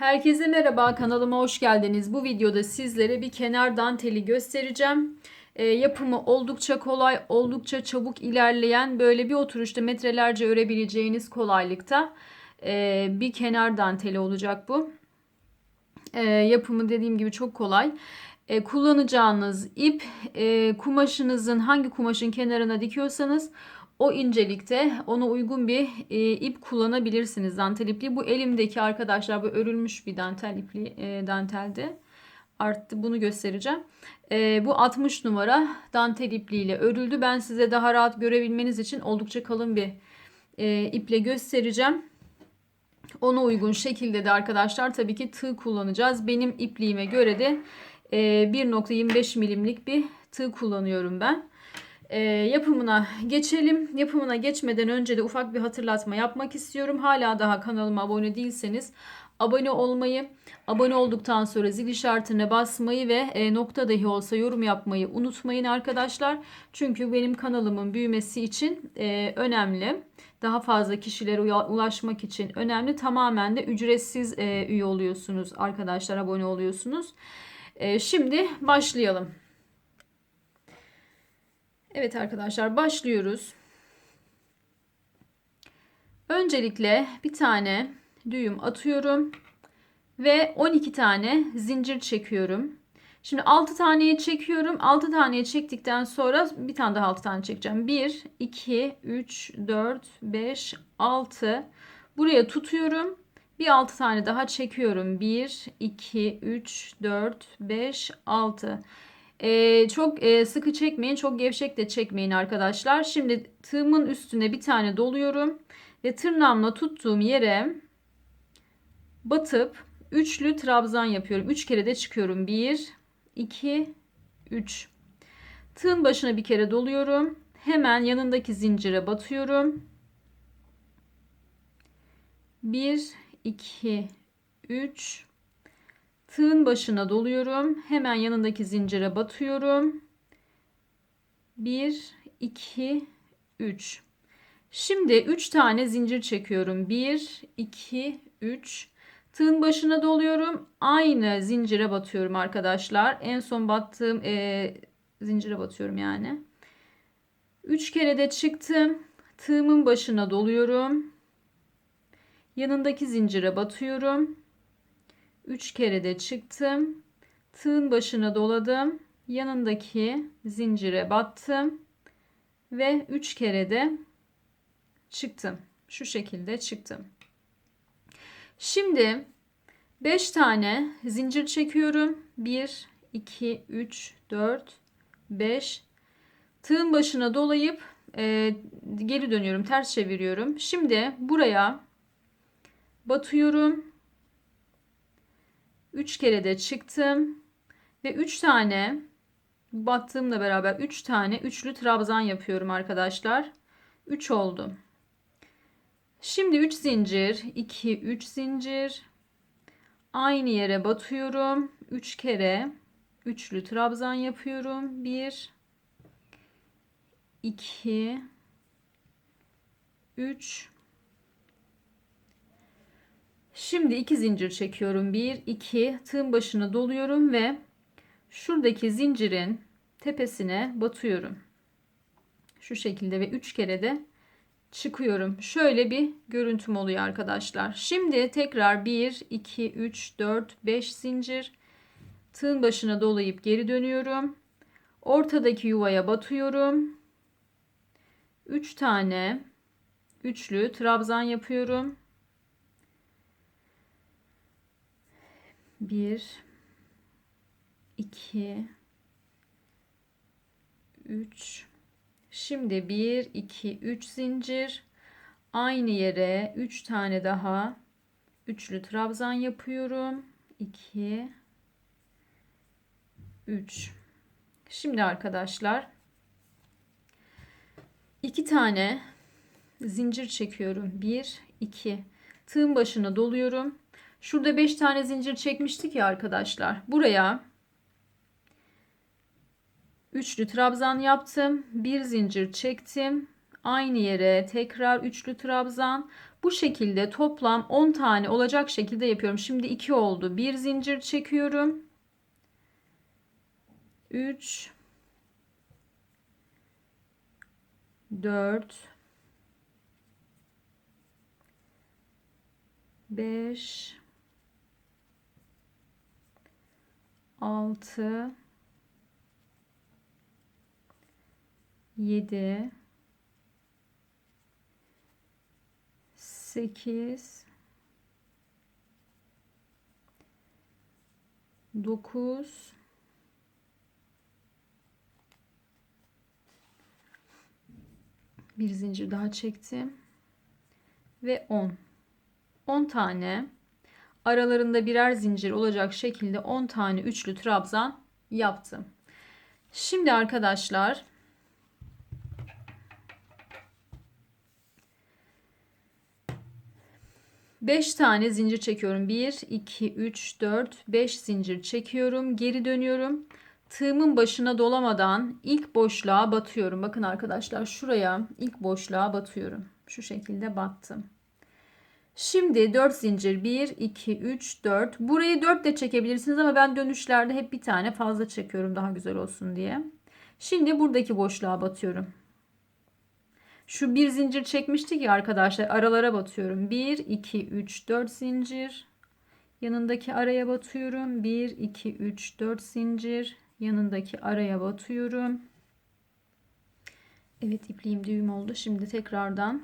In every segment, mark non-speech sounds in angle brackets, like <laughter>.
Herkese merhaba kanalıma hoş geldiniz. Bu videoda sizlere bir kenar danteli göstereceğim. E, yapımı oldukça kolay, oldukça çabuk ilerleyen böyle bir oturuşta metrelerce örebileceğiniz kolaylıkta e, bir kenar danteli olacak bu. E, yapımı dediğim gibi çok kolay. E, kullanacağınız ip e, kumaşınızın hangi kumaşın kenarına dikiyorsanız o incelikte ona uygun bir e, ip kullanabilirsiniz dantel ipliği. Bu elimdeki arkadaşlar bu örülmüş bir dantel ipliği e, danteldi. Arttı bunu göstereceğim. E, bu 60 numara dantel ipliğiyle örüldü. Ben size daha rahat görebilmeniz için oldukça kalın bir e, iple göstereceğim. Ona uygun şekilde de arkadaşlar tabii ki tığ kullanacağız. Benim ipliğime göre de e, 1.25 milimlik bir tığ kullanıyorum ben. E, yapımına geçelim. Yapımına geçmeden önce de ufak bir hatırlatma yapmak istiyorum. Hala daha kanalıma abone değilseniz abone olmayı, abone olduktan sonra zil işaretine basmayı ve e, nokta dahi olsa yorum yapmayı unutmayın arkadaşlar. Çünkü benim kanalımın büyümesi için e, önemli. Daha fazla kişilere ulaşmak için önemli. Tamamen de ücretsiz e, üye oluyorsunuz arkadaşlar, abone oluyorsunuz. E, şimdi başlayalım. Evet arkadaşlar başlıyoruz. Öncelikle bir tane düğüm atıyorum ve 12 tane zincir çekiyorum. Şimdi 6 taneye çekiyorum. 6 taneye çektikten sonra bir tane daha 6 tane çekeceğim. 1, 2, 3, 4, 5, 6. Buraya tutuyorum. Bir 6 tane daha çekiyorum. 1, 2, 3, 4, 5, 6. Ee, çok e, sıkı çekmeyin. Çok gevşek de çekmeyin arkadaşlar. Şimdi tığımın üstüne bir tane doluyorum. Ve tırnağımla tuttuğum yere batıp üçlü trabzan yapıyorum. Üç kere de çıkıyorum. Bir, iki, üç. Tığın başına bir kere doluyorum. Hemen yanındaki zincire batıyorum. Bir, iki, üç. Tığın başına doluyorum. Hemen yanındaki zincire batıyorum. 1 2 3. Şimdi 3 tane zincir çekiyorum. 1 2 3. Tığın başına doluyorum. Aynı zincire batıyorum arkadaşlar. En son battığım e, zincire batıyorum yani. 3 kere de çıktım. Tığımın başına doluyorum. Yanındaki zincire batıyorum. 3 kere de çıktım. Tığın başına doladım. Yanındaki zincire battım. Ve 3 kere de çıktım. Şu şekilde çıktım. Şimdi 5 tane zincir çekiyorum. 1, 2, 3, 4, 5. Tığın başına dolayıp e, geri dönüyorum. Ters çeviriyorum. Şimdi buraya batıyorum 3 kere de çıktım. Ve 3 tane battığımla beraber 3 tane üçlü trabzan yapıyorum arkadaşlar. 3 oldu. Şimdi 3 zincir, 2 3 zincir. Aynı yere batıyorum. 3 kere üçlü trabzan yapıyorum. 1 2 3 Şimdi iki zincir çekiyorum. 1 2 tığın başını doluyorum ve şuradaki zincirin tepesine batıyorum. Şu şekilde ve 3 kere de çıkıyorum. Şöyle bir görüntüm oluyor arkadaşlar. Şimdi tekrar 1 2 3 4 5 zincir tığın başına dolayıp geri dönüyorum. Ortadaki yuvaya batıyorum. 3 tane üçlü trabzan yapıyorum. 1 2 3 Şimdi 1 2 3 zincir aynı yere 3 tane daha üçlü trabzan yapıyorum. 2 3 Şimdi arkadaşlar 2 tane zincir çekiyorum. 1 2 tığın başına doluyorum. Şurada 5 tane zincir çekmiştik ya arkadaşlar. Buraya üçlü trabzan yaptım. Bir zincir çektim. Aynı yere tekrar üçlü trabzan. Bu şekilde toplam 10 tane olacak şekilde yapıyorum. Şimdi 2 oldu. Bir zincir çekiyorum. 3 4 5 6 7 8 9 bir zincir daha çektim. Ve 10 10 tane aralarında birer zincir olacak şekilde 10 tane üçlü trabzan yaptım. Şimdi arkadaşlar Beş tane zincir çekiyorum. 1, 2, 3, 4, 5 zincir çekiyorum. Geri dönüyorum. Tığımın başına dolamadan ilk boşluğa batıyorum. Bakın arkadaşlar şuraya ilk boşluğa batıyorum. Şu şekilde battım. Şimdi 4 zincir 1 2 3 4 burayı 4 de çekebilirsiniz ama ben dönüşlerde hep bir tane fazla çekiyorum daha güzel olsun diye. Şimdi buradaki boşluğa batıyorum. Şu bir zincir çekmiştik ya arkadaşlar aralara batıyorum. 1 2 3 4 zincir yanındaki araya batıyorum. 1 2 3 4 zincir yanındaki araya batıyorum. Evet ipliğim düğüm oldu. Şimdi tekrardan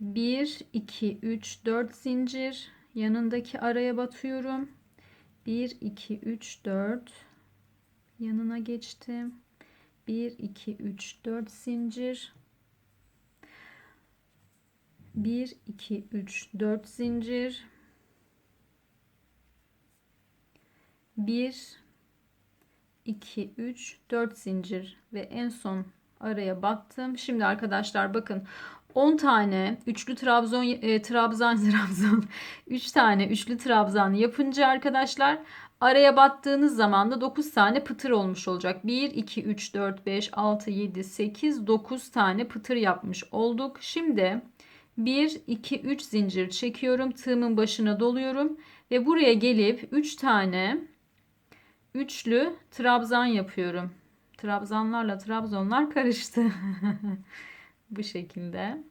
1 2 3 4 zincir. Yanındaki araya batıyorum. 1 2 3 4 yanına geçtim. 1 2 3 4 zincir. 1 2 3 4 zincir. 1 2 3 4 zincir. Ve en son araya battım şimdi arkadaşlar bakın 10 tane üçlü trabzon e, trabzan trabzon <laughs> 3 tane üçlü trabzan yapınca arkadaşlar araya battığınız zaman da 9 tane pıtır olmuş olacak. 1 2 3 4 5 6 7 8 9 tane pıtır yapmış olduk. Şimdi 1 2 3 zincir çekiyorum. Tığımın başına doluyorum ve buraya gelip 3 tane üçlü trabzan yapıyorum. Trabzanlarla trabzonlar karıştı. <laughs> Bu şekilde.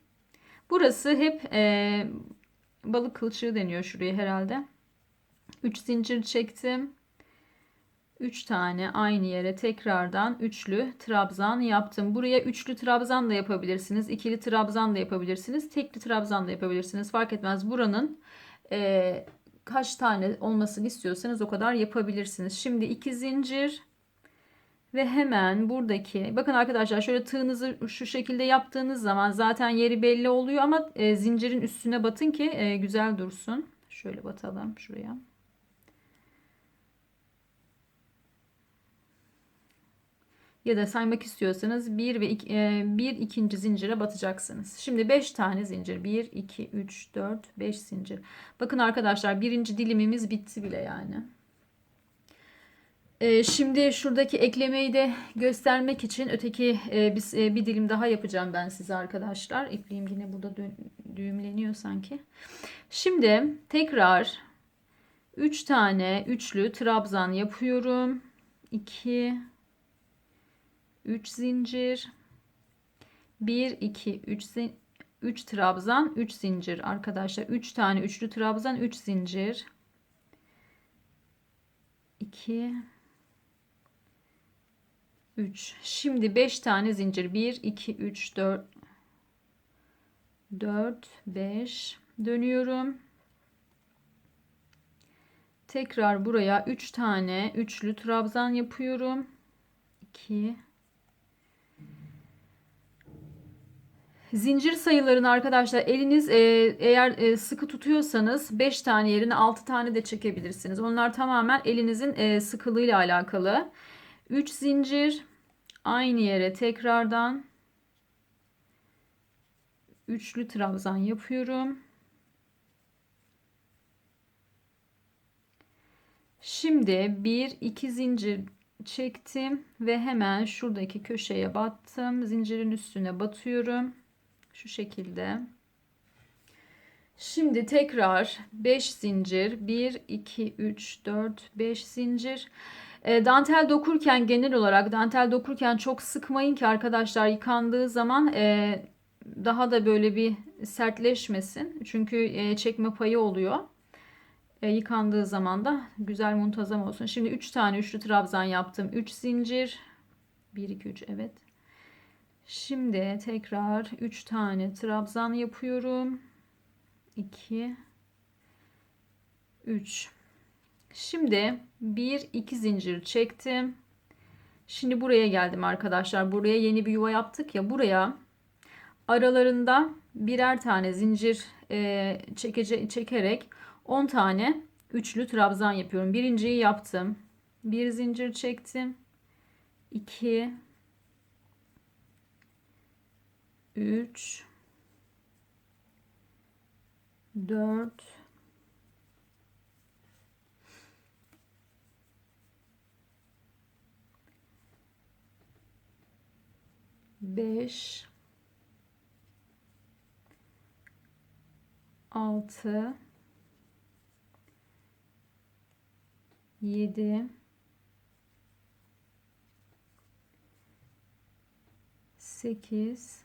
Burası hep e, balık kılçığı deniyor şuraya herhalde. 3 zincir çektim. 3 tane aynı yere tekrardan üçlü trabzan yaptım. Buraya üçlü trabzan da yapabilirsiniz. ikili trabzan da yapabilirsiniz. Tekli trabzan da yapabilirsiniz. Fark etmez. Buranın e, kaç tane olmasını istiyorsanız o kadar yapabilirsiniz. Şimdi 2 zincir ve hemen buradaki bakın arkadaşlar şöyle tığınızı şu şekilde yaptığınız zaman zaten yeri belli oluyor ama e, zincirin üstüne batın ki e, güzel dursun. Şöyle batalım şuraya. Ya da saymak istiyorsanız bir ve iki, e, bir ikinci zincire batacaksınız. Şimdi 5 tane zincir. 1, 2, 3, 4, 5 zincir. Bakın arkadaşlar birinci dilimimiz bitti bile yani. Ee, şimdi şuradaki eklemeyi de göstermek için öteki e, biz e, bir dilim daha yapacağım ben size arkadaşlar. İpliğim yine burada düğümleniyor sanki. Şimdi tekrar 3 tane üçlü trabzan yapıyorum. 2 3 zincir 1 2 3 3 trabzan 3 zincir arkadaşlar 3 tane üçlü trabzan 3 zincir 2 3. Şimdi 5 tane zincir. 1, 2, 3, 4, 4, 5. Dönüyorum. Tekrar buraya 3 tane üçlü trabzan yapıyorum. 2 Zincir sayılarını arkadaşlar eliniz e, eğer e, sıkı tutuyorsanız 5 tane yerine 6 tane de çekebilirsiniz. Onlar tamamen elinizin e, sıkılığıyla alakalı. 3 zincir aynı yere tekrardan üçlü trabzan yapıyorum. Şimdi bir iki zincir çektim ve hemen şuradaki köşeye battım. Zincirin üstüne batıyorum. Şu şekilde. Şimdi tekrar 5 zincir 1 2 3 4 5 zincir. E, dantel dokurken genel olarak dantel dokurken çok sıkmayın ki arkadaşlar yıkandığı zaman e, daha da böyle bir sertleşmesin. Çünkü e, çekme payı oluyor. E, yıkandığı zaman da güzel muntazam olsun. Şimdi 3 tane üçlü trabzan yaptım. 3 zincir. 1 2 3 evet. Şimdi tekrar 3 tane trabzan yapıyorum. 2 3 Şimdi 1 2 zincir çektim. Şimdi buraya geldim arkadaşlar. Buraya yeni bir yuva yaptık ya. Buraya aralarında birer tane zincir e, çekece, çekerek 10 tane üçlü trabzan yapıyorum. Birinciyi yaptım. Bir zincir çektim. 2 3 4 5 6 7 8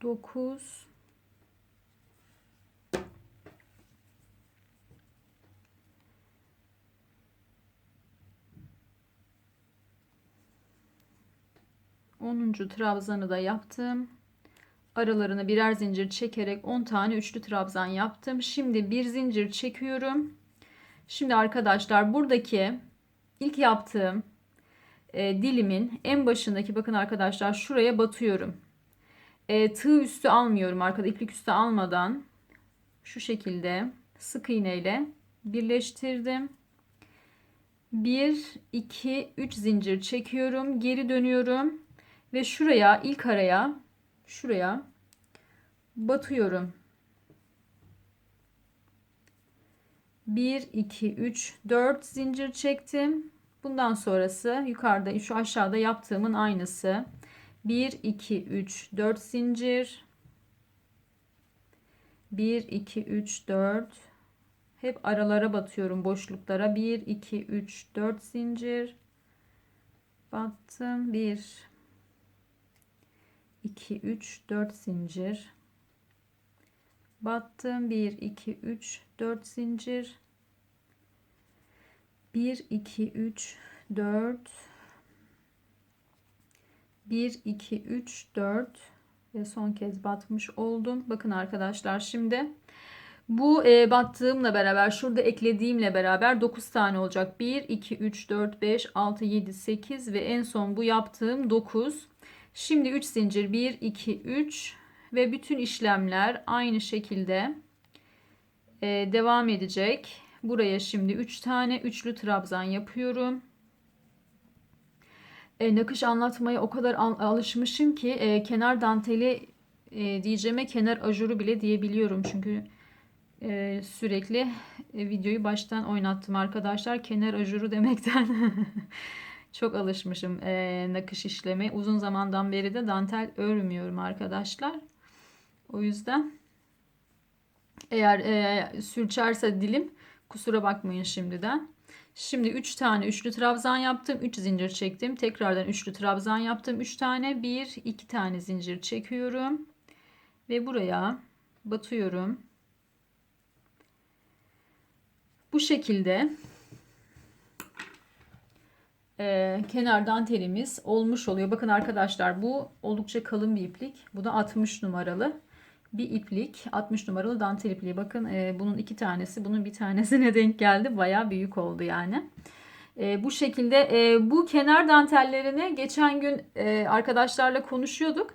9 Onuncu trabzanı da yaptım. Aralarına birer zincir çekerek 10 tane üçlü trabzan yaptım. Şimdi bir zincir çekiyorum. Şimdi arkadaşlar buradaki ilk yaptığım e, dilimin en başındaki bakın arkadaşlar şuraya batıyorum. E, tığ üstü almıyorum arkada iplik üstü almadan şu şekilde sık iğne ile birleştirdim. 1 2 3 zincir çekiyorum. Geri dönüyorum ve şuraya ilk araya şuraya batıyorum. 1 2 3 4 zincir çektim. Bundan sonrası yukarıda şu aşağıda yaptığımın aynısı. 1 2 3 4 zincir 1 2 3 4 hep aralara batıyorum boşluklara 1 2 3 4 zincir battım 1 2 3 4 zincir battım 1 2 3 4 zincir 1 2 3 4 1 2 3 4 ve son kez batmış oldum. Bakın arkadaşlar şimdi bu e, battığımla beraber şurada eklediğimle beraber 9 tane olacak. 1 2 3 4 5 6 7 8 ve en son bu yaptığım 9. Şimdi 3 zincir 1 2 3 ve bütün işlemler aynı şekilde e, devam edecek. Buraya şimdi 3 tane üçlü trabzan yapıyorum. E, nakış anlatmaya o kadar al- alışmışım ki e, kenar danteli e, diyeceğime kenar ajuru bile diyebiliyorum. Çünkü e, sürekli e, videoyu baştan oynattım arkadaşlar. Kenar ajuru demekten <laughs> çok alışmışım e, nakış işleme. Uzun zamandan beri de dantel örmüyorum arkadaşlar. O yüzden eğer e, sürçerse dilim kusura bakmayın şimdiden. Şimdi 3 tane üçlü trabzan yaptım. 3 zincir çektim. Tekrardan üçlü trabzan yaptım. 3 tane 1 2 tane zincir çekiyorum. Ve buraya batıyorum. Bu şekilde e, kenar dantelimiz olmuş oluyor. Bakın arkadaşlar bu oldukça kalın bir iplik. Bu da 60 numaralı bir iplik. 60 numaralı dantel ipliği. Bakın e, bunun iki tanesi bunun bir tanesine <laughs> denk geldi. Baya büyük oldu yani. E, bu şekilde e, bu kenar dantellerini geçen gün e, arkadaşlarla konuşuyorduk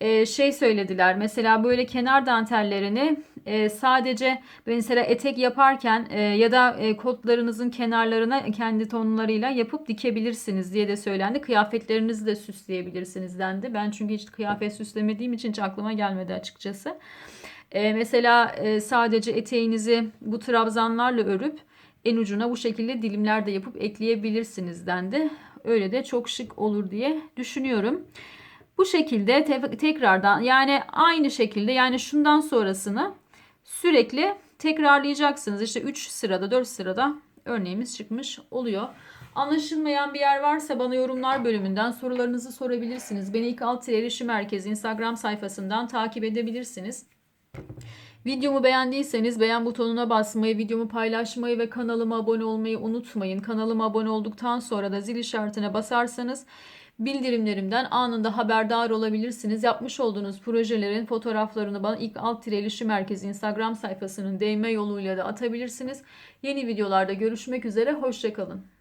e, şey söylediler mesela böyle kenar dantellerini e, sadece mesela etek yaparken e, ya da e, kotlarınızın kenarlarına kendi tonlarıyla yapıp dikebilirsiniz diye de söylendi. Kıyafetlerinizi de süsleyebilirsiniz dendi. Ben çünkü hiç kıyafet süslemediğim için hiç aklıma gelmedi açıkçası. E, mesela e, sadece eteğinizi bu trabzanlarla örüp en ucuna bu şekilde dilimler de yapıp ekleyebilirsiniz dendi. Öyle de çok şık olur diye düşünüyorum. Bu şekilde te- tekrardan yani aynı şekilde yani şundan sonrasını sürekli tekrarlayacaksınız. İşte 3 sırada 4 sırada örneğimiz çıkmış oluyor. Anlaşılmayan bir yer varsa bana yorumlar bölümünden sorularınızı sorabilirsiniz. Beni ilk alt erişim merkezi Instagram sayfasından takip edebilirsiniz. Videomu beğendiyseniz beğen butonuna basmayı, videomu paylaşmayı ve kanalıma abone olmayı unutmayın. Kanalıma abone olduktan sonra da zil işaretine basarsanız bildirimlerimden anında haberdar olabilirsiniz. Yapmış olduğunuz projelerin fotoğraflarını bana ilk alt tire ilişim merkezi Instagram sayfasının DM yoluyla da atabilirsiniz. Yeni videolarda görüşmek üzere, hoşçakalın.